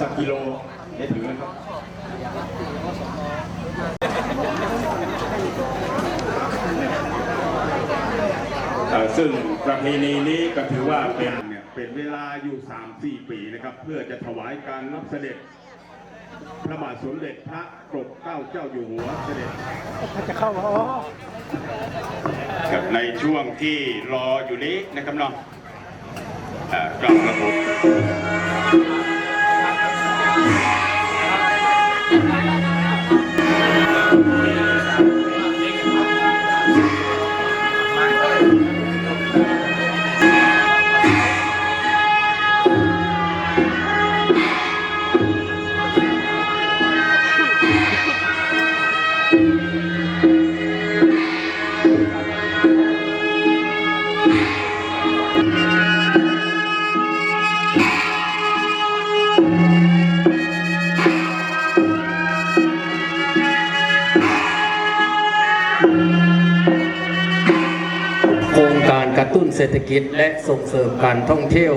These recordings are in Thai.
สักกิโลได้ถึงแล้วครับซึ่งประเพณีนี้ก็ถือว่าเป็นเนี่ยเป็นเวลาอยู่ 3-4 ปีนะครับ เพื่อจะถวายการรับเสด็จพระบาทสมเด็จพระกรบเกล้าเจ้าอยู่หัวเสด็จจะเข้าอ๋อกับในช่วงที่รออยู่นี้นะครับนาะเอ่อกลับระบบ Thank you. โครงการกระตุ้นเศรษฐกิจและส่งเสริมการท่องเที่ยว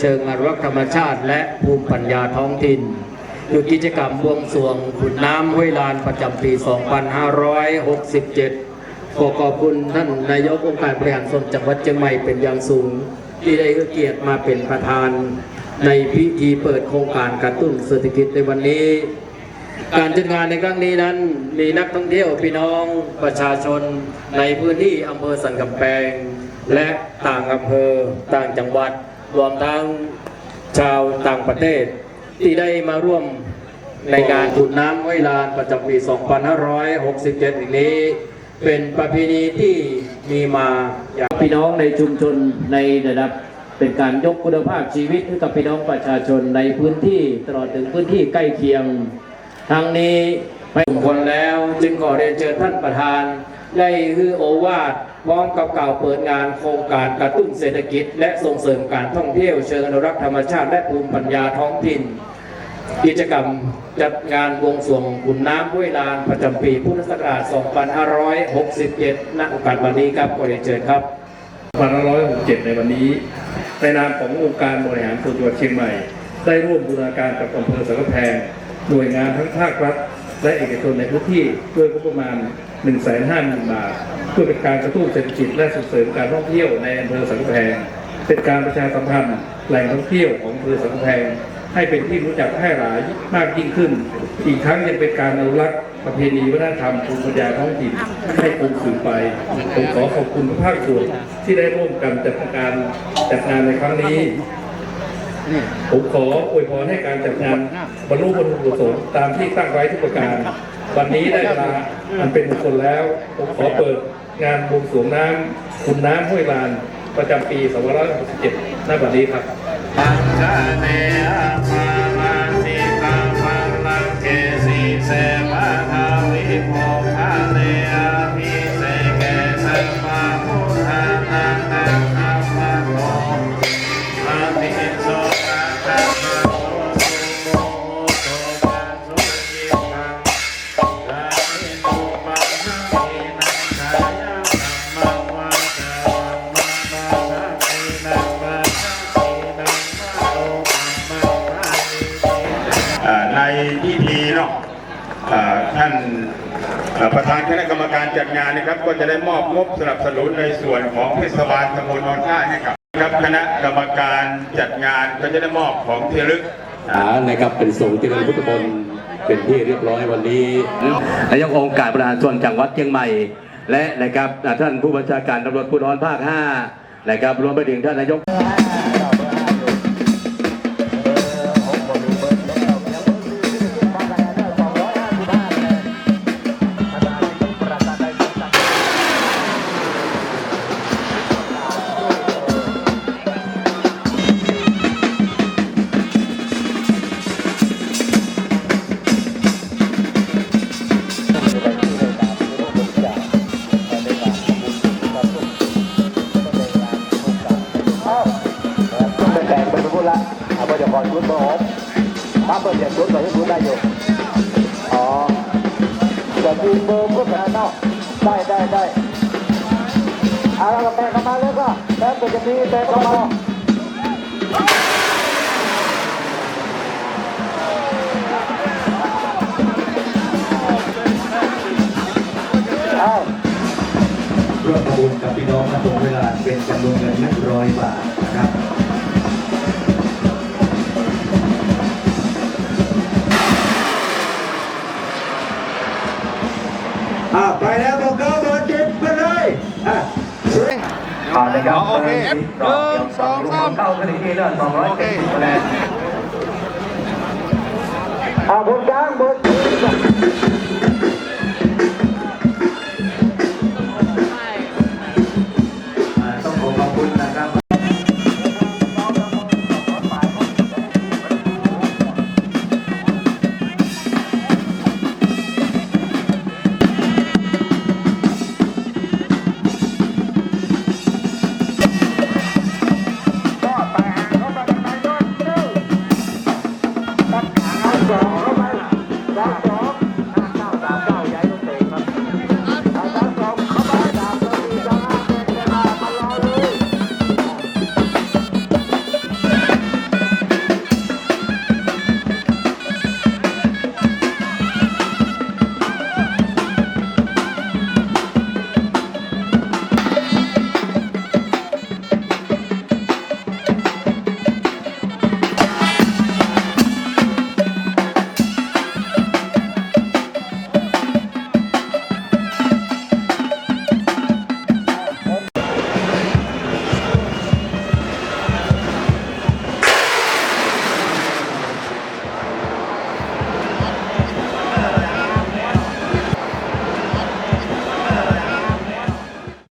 เชิงอนุรักษ์ธรรมชาติและภูมิปัญญาท้องถิ่นคือกิจกรรมบวงสรวงขุนน้ำห้วยลานประจำปี 2567 ขอขอบคุณท่านนายกองค์การบริหารส่วนจังหวัดเชียงใหม่เป็นอย่างสูง ที่ได้เกียรติมาเป็นประธาน ในพิธีเปิดโครงการกระตุ้นเศรษฐกิจในวันนี้ การจัดงานในครั้งนี้นั้น มีนักท่องเที่ยวพี่น้องประชาชนในพื้นที่อำเภอสันกำแพงและต่างอำเภอต่างจังหวัด รวมทั้งชาวต่างประเทศ ที่ได้มาร่วมในงานขุนน้ำไว้ลานประจำปี 2567อีกนี้ เป็นประเพณีที่มีมาอย่างพี่น้องในชุมชนในระดับเป็นการยกคุณภาพชีวิตให้กับพี่น้องประชาชนในพื้นที่ตลอดถึงพื้นที่ใกล้เคียง ทางนี้ไม่สมควรแล้วจึงขอเรียนเชิญท่านประธาน ได้คือโอวาทพร้อมกับกล่าวเปิดงานโครงการกระตุ้นเศรษฐกิจ และส่งเสริมการท่องเที่ยวเชิงอนุรักษ์ธรรมชาติและภูมิปัญญาท้องถิ่น กิจกรรมจัดงานวงสวงขุนน้ำห้วยลานประจำปีพุทธศักราช 2567 ณ โอกาสวันนี้ครับขอเรียนเชิญครับ2567 ในวันนี้ ในนามขององค์การบริหารส่วนจังหวัดเชียงใหม่ ได้ร่วมบูรณาการกับอำเภอสังกแพง หน่วยงานทั้งภาครัฐ และเอกชนในพื้นที่ด้วยงบประมาณ 150,000 บาท เพื่อเป็นการกระตุ้นเศรษฐกิจและส่งเสริมการท่องเที่ยวในอำเภอสังแพงเป็นการประชาสัมพันธ์แหล่งท่องเที่ยวของอำเภอสังแพงให้เป็นที่รู้จักแพร่หลายมากยิ่งขึ้น อีกทั้งยังเป็นการอนุรักษ์ประเพณีวัฒนธรรมภูมิปัญญาท้องถิ่นให้คงสืบไป ผมขอขอบคุณทุกภาคส่วนที่ได้ร่วมกันจัดการจัดงานในครั้งนี้ ผมขออวยพรให้การจัดงานบรรลุผลประสงค์ตามที่ตั้งไว้ทุกประการ วันนี้ได้เวลาอันเป็นมงคลแล้ว ผมขอเปิดงานบวงสรวงน้ำคุณน้ำห้วยลาน ประจำปี 2567ณบัดนี้ครับ ประธานคณะกรรมการจัดงานนะครับ ก็จะได้มอบงบสนับสนุนในส่วนของเทศบาลตำบลนนท่าให้กับครับคณะกรรมการจัดงานก็จะได้มอบของที่ระลึกฐานะครับเป็นสงฆ์ที่เป็นพุทธมนต์เป็นที่เรียบร้อยวันนี้นายกองค์การบริหารส่วนจังหวัดเชียงใหม่ และนะครับท่านผู้บัญชาการตำรวจภูธรภาค 5 นะครับรวมไปถึงท่านนายก แต่งเป็นผู้ละเอาไปเดี๋ยวก่อนชุดเบอร์หกถ้าเปิดเสียงชุดก็ยังชุดได้อยู่อ๋อจะมีเบอร์เพื่อนกันเนาะได้ได้ได้เอาละแบกเข้ามาแล้วก็แล้วก็จะมีแบกเข้ามาเอาร่วมประมูลกับพี่น้องนะตรงเวลาเป็นจำนวนเงิน100บาทนะครับ เอาเลยครับโอเคหนึ่งสองสามเข้ากันอีกทีละสองร้อยเจ็ดสิบคะแนนเอาบนกลางบน